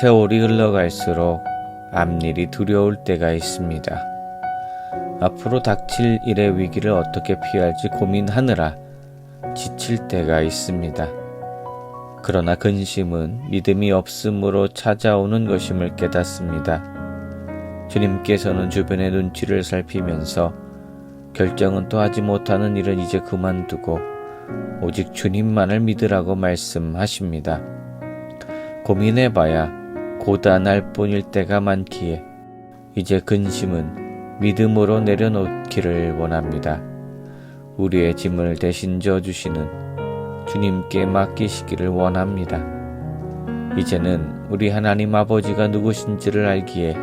세월이 흘러갈수록 앞일이 두려울 때가 있습니다. 앞으로 닥칠 일의 위기를 어떻게 피할지 고민하느라 지칠 때가 있습니다. 그러나 근심은 믿음이 없음으로 찾아오는 것임을 깨닫습니다. 주님께서는 주변의 눈치를 살피면서 결정은 또 하지 못하는 일은 이제 그만두고 오직 주님만을 믿으라고 말씀하십니다. 고민해봐야 고단할 뿐일 때가 많기에 이제 근심은 믿음으로 내려놓기를 원합니다. 우리의 짐을 대신 져주시는 주님께 맡기시기를 원합니다. 이제는 우리 하나님 아버지가 누구신지를 알기에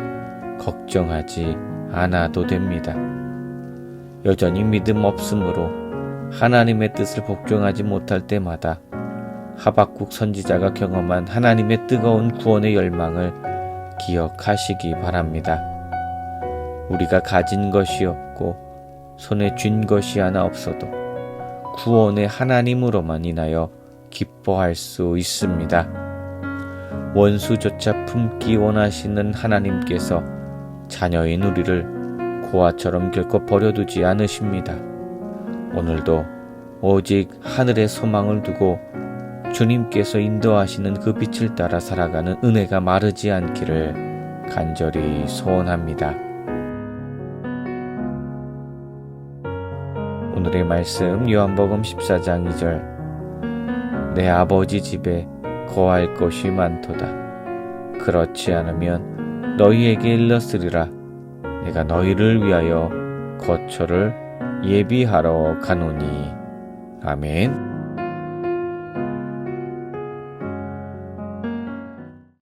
걱정하지 않아도 됩니다. 여전히 믿음 없으므로 하나님의 뜻을 복종하지 못할 때마다 하박국 선지자가 경험한 하나님의 뜨거운 구원의 열망을 기억하시기 바랍니다. 우리가 가진 것이 없고 손에 쥔 것이 하나 없어도 구원의 하나님으로만 인하여 기뻐할 수 있습니다. 원수조차 품기 원하시는 하나님께서 자녀인 우리를 고아처럼 결코 버려두지 않으십니다. 오늘도 오직 하늘의 소망을 두고 주님께서 인도하시는 그 빛을 따라 살아가는 은혜가 마르지 않기를 간절히 소원합니다. 오늘의 말씀 요한복음 14장 2절 내 아버지 집에 거할 것이 많도다. 그렇지 않으면 너희에게 일렀으리라. 내가 너희를 위하여 거처를 예비하러 가노니. 아멘.